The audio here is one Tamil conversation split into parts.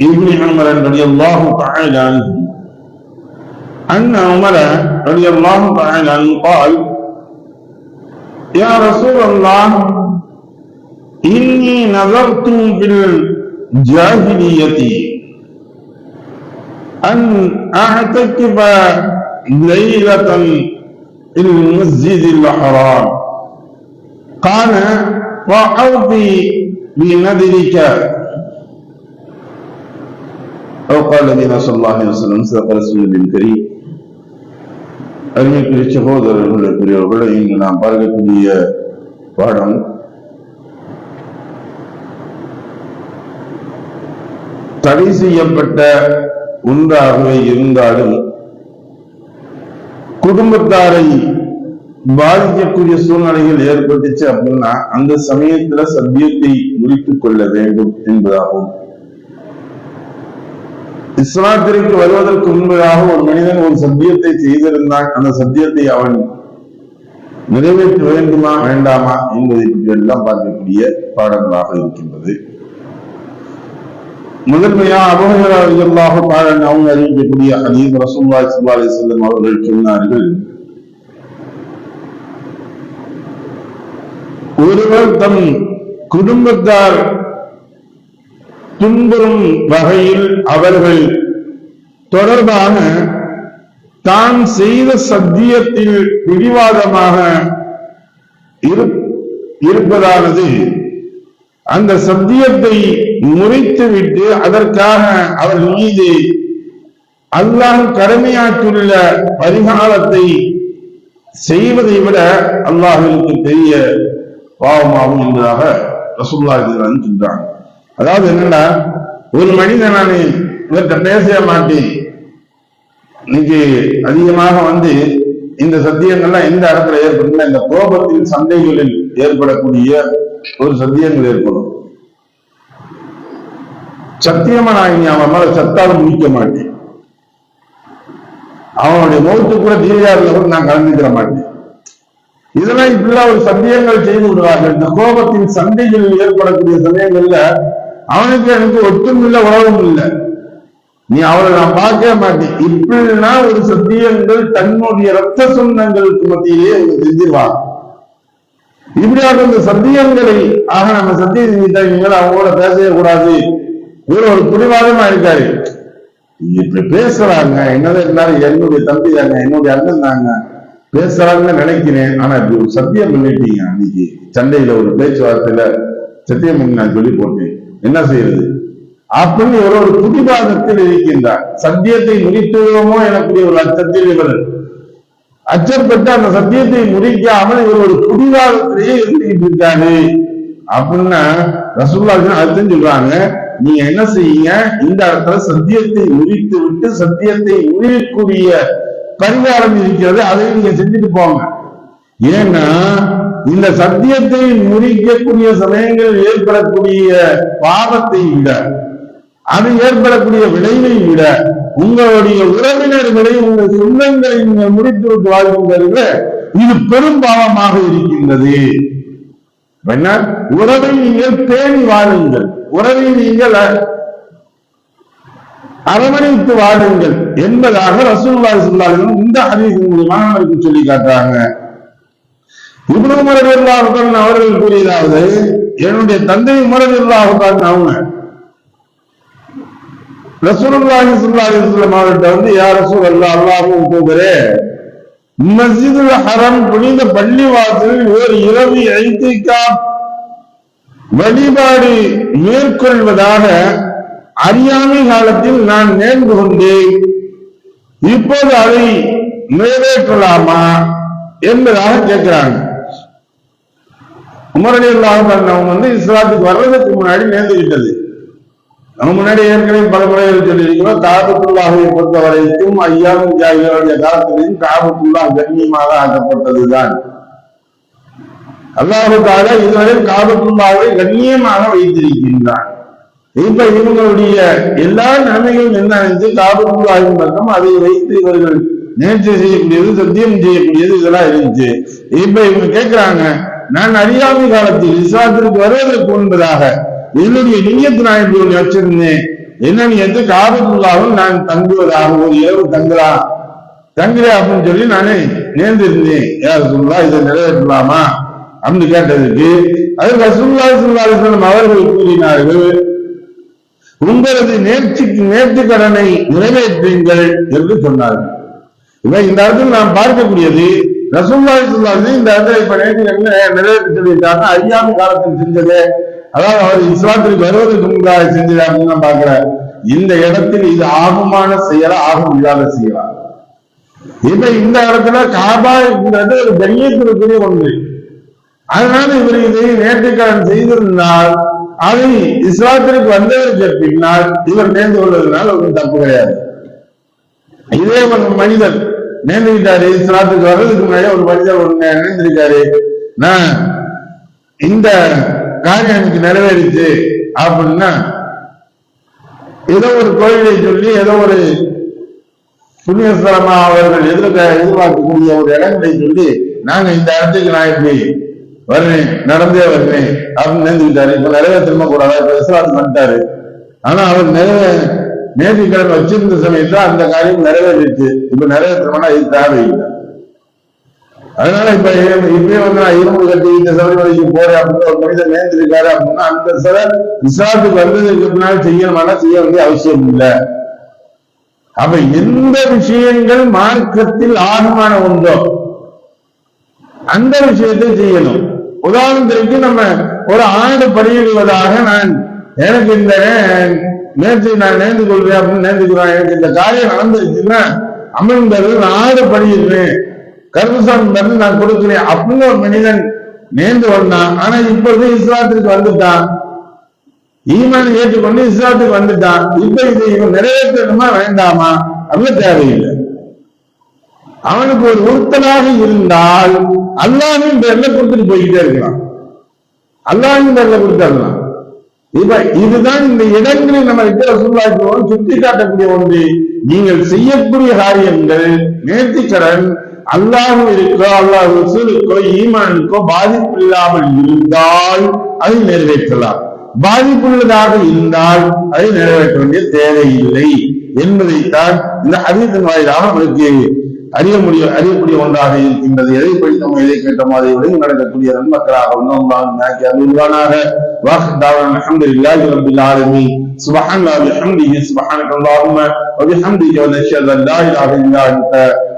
ابن عمر رضي الله تعالى عنه. أن عمر رضي الله تعالى عنه قال يا رسول الله إني نظرت في الجاهلية أن أعتكف ليلة في المسجد الحرام. قال وأوفي بنذرك أو قال النبي صلى الله عليه وسلم صدق رسول الكريم அருமைக்குரிய சகோதரர்களே பெரியவர்களே இங்கு நாம் பார்க்கக்கூடிய பாடம் தடை செய்யப்பட்ட ஒன்றாகவே இருந்தாலும் குடும்பத்தாரை பாதிக்கக்கூடிய சூழ்நிலைகள் ஏற்பட்டுச்சு அப்படின்னா அந்த சமயத்துல சத்தியத்தை முறித்துக் கொள்ள வேண்டும் என்பதாகும் இஸ்லாத்திற்கு வருவதற்கு முன்பதாக ஒரு மனிதன் ஒரு சத்தியத்தை செய்திருந்தான் அந்த சத்தியத்தை அவன் நிறைவேற்ற வேண்டுமா வேண்டாமா என்பதை பற்றி எல்லாம் பார்க்கக்கூடிய பாடங்களாக இருக்கின்றது. முதன்மையா அபுஹராக பாடல் அவங்க அறிவிக்கக்கூடிய ஹதீஸ் ரசூல்லா ஸல்லல்லாஹு அலைஹி அவர்கள் சொன்னார்கள் ஒருவர் தம் குடும்பத்தார் துன்புறும் வகையில் அவர்கள் தொடர்பாக தான் செய்த சத்தியத்தில் பிடிவாதமாக இருப்பதானது அந்த சத்தியத்தை முறித்துவிட்டு அதற்காக அவர் மீது அல்லாஹ் கடமையாற்றுள்ள பரிகாரத்தை செய்வதை விட அல்லாஹுக்கு பெரிய பாவமாகும் என்பதாக ரசுல்லா இதுதான் சொல்றாங்க அதாவது என்னன்னா ஒரு மனிதன் நான் இவர்கிட்ட பேசவே மாட்டேன். இன்னைக்கு அதிகமாக வந்து இந்த சத்தியங்கள்லாம் எந்த இடத்துல ஏற்படும்னா இந்த கோபத்தின் சண்டைகளில் ஏற்படக்கூடிய ஒரு சத்தியங்கள் ஏற்படும். சத்தியமா நான் இனி அவன் மேல சத்தாலும் முடிக்க மாட்டேன். அவனுடைய மௌத்து கூட தீர்காரில் கூட நான் கலந்துக்கிற மாட்டேன். இதெல்லாம் இப்படிலாம் ஒரு சத்தியங்கள் செய்து விடுவார்கள். இந்த கோபத்தின் சண்டைகளில் ஏற்படக்கூடிய சமயங்கள்ல அவனுக்கு எனக்கு ஒத்தும் இல்லை உறவும் இல்லை. நீ அவளை நான் பார்க்கவே மாட்டேன். இப்படின்னா ஒரு சத்தியங்கள் தன்னுடைய ரத்த சொந்தங்களுக்கு மத்தியிலே அவங்க செஞ்சிருவாங்க. இப்படியாக இந்த சத்தியங்களை ஆக நம்ம சத்தியம் செஞ்சுட்டாங்க அவங்களோட பேசவே கூடாது. இவர் ஒரு புரிவாதமா இருக்காரு. இப்படி பேசுறாங்க. என்னதான் இருந்தாலும் என்னுடைய தம்பி தாங்க என்னுடைய அண்ணன் தாங்க. பேசுறாங்கன்னு நினைக்கிறேன். ஆனா இப்படி ஒரு சத்தியம் பண்ணிட்டீங்க அன்னைக்கு. சண்டையில ஒரு பேச்சுவார்த்தையில சத்தியம் பண்ணி நான் சொல்லி போட்டேன். என்ன செய்யறது? அப்படின்னு இவர் ஒரு புதிபாதத்தில் இருக்கின்றார் சத்தியத்தை முடித்துவிடுவோமோ எனக்குரிய ஒரு அச்சத்தில் இவர் அச்சப்பட்டு அந்த சத்தியத்தை முடிக்காமல் இவர் ஒரு புதிவாதத்திலேயே இருந்துகிட்டு இருக்காரு அப்படின்னா ரசூல்லா அர்த்தம் சொல்றாங்க நீங்க என்ன செய்யுங்க? இந்த இடத்துல சத்தியத்தை முடித்து விட்டு சத்தியத்தை முறியக்கூடிய பரிகாரம் இருக்கிறது அதை நீங்க செஞ்சுட்டு போங்க. ஏன்னா இந்த சத்தியத்தை முறிக்கக்கூடிய சமயங்கள் ஏற்படக்கூடிய பாவத்தை விட அது ஏற்படக்கூடிய விளைவை விட உங்களுடைய உறவினர்களை உங்கள் சொந்தங்களை நீங்கள் முடித்து விட்டு இது பெரும் பாவமாக இருக்கின்றது. என்ன? உறவை நீங்கள் பேணி வாழுங்கள். உறவை நீங்கள் அரவணைத்து வாழுங்கள் என்பதாக ரசூல்லா ஸல்லல்லாஹு இந்த ஹதீஸ் மூலமாக நமக்கு சொல்லி காட்டுறாங்க. இவ்வளவு உமர் அவர்கள் கூறியதாவது என்னுடைய தந்தை உமர் ரலியல்லாஹு அவங்க. ரசூலுல்லாஹி ஸல்லல்லாஹு அலைஹி வஸல்லம் அவர்கிட்ட வந்து யா ரசூலல்லாஹ் அல்லாஹ்வும் தூதரே மஸ்ஜிதுல் ஹரம் புனித பள்ளி வாசலில் ஒரு இரவு ஐத்திகா வழிபாடு மேற்கொள்வதாக அறியாமை காலத்தில் நான் நேர்ந்து கொண்டேன். இப்போது அதை நிறைவேற்றலாமா? என்பதாக கேட்கிறாங்க. உமரடி அவங்க வந்து இஸ்லாத்துக்கு வர்றதுக்கு முன்னாடி நேர்ந்துகிட்டது நம்ம முன்னாடி ஏற்கனவே பல முறைகள் சொல்லியிருக்கிறோம் காபத்துல்லாவை பொறுத்த வரைக்கும் ஐயாவும் ஜாகிகளுடைய காலத்திலையும் காபத்துல்லா கண்ணியமாக ஆக்கப்பட்டதுதான். அல்லாஹுக்காக இதுவரை காபத்துல்லாவை கண்ணியமாக வைத்திருக்கின்றான். இப்ப இவங்களுடைய எல்லா நன்மைகளும் என்ன நினைச்சு காபத்துல்லாவின் பக்கம் அதை வைத்து இவர்கள் நேர்ச்சி செய்யக்கூடியது சத்தியம் செய்யக்கூடியது இதெல்லாம் இருந்துச்சு இப்ப இவங்க கேட்கிறாங்க நான் அறியாமை காலத்தில் இஸ்லாத்திற்கு வருவதற்கு முன்பதாக என்னுடைய நீயத்து நான் இப்படி வச்சிருந்தேன். என்ன நியத்து? காபத்துள்ளாவும் நான் தங்குவதாக ஒரு இரவு தங்கலாம் தங்குறேன் அப்படின்னு சொல்லி நானே நேர்ந்திருந்தேன். யார் சொல்லலாம் இதை நிறைவேற்றலாமா? அப்படின்னு கேட்டதுக்கு அது ரசூல்லா சுல்லாஸ்லம் அவர்கள் கூறினார்கள் உங்களது நேர்ச்சிக்கு நேர்த்தி கடனை நிறைவேற்றுங்கள் என்று சொன்னார்கள். இவன் இந்த இடத்துல நாம் பார்க்கக்கூடியது ரசூல்லாய் சொல்லாது இந்த இடத்துல இப்ப நேற்று என்ன நிறைவேற்றி சொல்லியிருக்காங்க ஐயாம் காலத்தில் செஞ்சது. அதாவது அவர் இஸ்லாத்திற்கு வருவதற்கு முன்பாக செஞ்சது அப்படின்னு நான் பார்க்கிறேன். இந்த இடத்தில் இது ஆகுமான செயலா ஆகும் இல்லாத செயலா? இப்ப இந்த இடத்துல காபாங்கிறது ஒரு கண்ணியத்திற்குரிய ஒன்று. அதனால இவர் இதை நேர்த்திக்கடன் செய்திருந்தால் அதை இஸ்லாத்திற்கு வந்ததற்கு பின்னால் இவர் நேர்ந்து கொள்வதனால் ஒன்றும் தப்பு கிடையாது. இதே ஒரு மனிதன் நேர்ந்துக்கிட்டாரு இஸ்லாத்துக்கு வர்றதுக்கு முன்னாடி ஒரு மனிதர் ஒண்ணு நினைந்திருக்காரு நான் இந்த காரியம் எனக்கு நிறைவேறிச்சு அப்படின்னா ஏதோ ஒரு கோயிலை சொல்லி ஏதோ ஒரு புண்ணியஸ்தலமா அவர்கள் எதிர்க்க எதிர்பார்க்கக்கூடிய ஒரு இடங்களை சொல்லி நாங்க இந்த இடத்துக்கு நான் இப்படி வருவேன் நடந்தே வருவேன் அப்படின்னு நேர்ந்துக்கிட்டாரு இப்ப நிறைவேற்றமா கூடாது? இப்ப இஸ்லாத்துக்கு பண்ணிட்டாரு ஆனா அவர் நிறைவே நேர்த்திக்கடன் வச்சிருந்த சமயத்துல அந்த காரியம் நிறைவேறிச்சு. இப்ப நிறைவேற்றமான இது தேவையில்லை. அதனால இப்ப இப்பயே வந்து நான் இரும்பு கட்டி இந்த சபரிமலைக்கு போறேன் அப்படின்னு ஒரு மனிதன் நேர்ந்திருக்காரு அப்படின்னா அந்த சில விசாரத்துக்கு வந்ததுக்கு பின்னால் செய்யணும்னா செய்ய வேண்டிய அவசியம் இல்லை. அப்ப எந்த விஷயங்கள் மார்க்கத்தில் ஆகமான உண்டோ அந்த விஷயத்தை செய்யணும். உதாரணத்திற்கு நம்ம ஒரு ஆண்டு படியிடுவதாக நான் எனக்கு இந்த நேற்று நான் நேர்ந்து கொள்வேன் அப்படின்னு நேர்ந்துக்கிறேன். எனக்கு இந்த காரியம் நடந்துருச்சுன்னா அமர்ந்தது நான் ஆடு படிக்கிறேன். கருப்புசாமி மருந்து நான் கொடுக்கிறேன் அப்படின்னு ஒரு மனிதன் நேர்ந்து வந்தான். ஆனா இப்பொழுது இஸ்லாத்திற்கு வந்துட்டான். ஈமான் ஏற்றுக்கொண்டு இஸ்லாத்துக்கு வந்துட்டான். இப்ப இது இவன் நிறைவேற்றணுமா வேண்டாமா? அப்படின்னு தேவையில்லை. அவனுக்கு ஒரு உறுத்தலாக இருந்தால் அல்லாஹின் பேர்ல கொடுத்துட்டு போய்கிட்டே இருக்கலாம் அல்லாஹின் பேர்ல கொடுத்துடலாம் இதுதான் இந்த இடங்களில் நம்ம இருக்கிற சுட்டி காட்டக்கூடிய ஒன்று. நீங்கள் செய்யக்கூடிய காரியங்கள் நேர்த்திக்கடன் அல்லாஹ் இருக்கோ அல்லாஹ் ரசூலுக்கோ ஈமானுக்கோ பாதிப்பு இல்லாமல் இருந்தால் அதை நிறைவேற்றலாம். பாதிப்புள்ளதாக இருந்தால் அதை நிறைவேற்ற வேண்டிய தேவையில்லை என்பதைத்தான் இந்த அறிவின் வாயிலாக நமக்கு அறிய முடிய அறியக்கூடிய ஒன்றாக இருக்கின்றது எதை படித்தோமோ எதை கேட்டோமோ அதை விட நடக்கக்கூடிய நன்மக்களாக ஒன்றாக அறிவானாக واخر الحمد لله رب العالمين سبحان الله وبحمده سبحانك اللهم وبحمدك ونشهد ان لا اله الا انت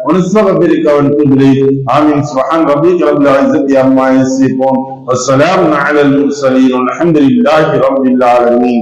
ونستغفرك ونتوب اليك امين سبحان ربك رب العزه عما يصفون والسلام على المرسلين والحمد لله رب العالمين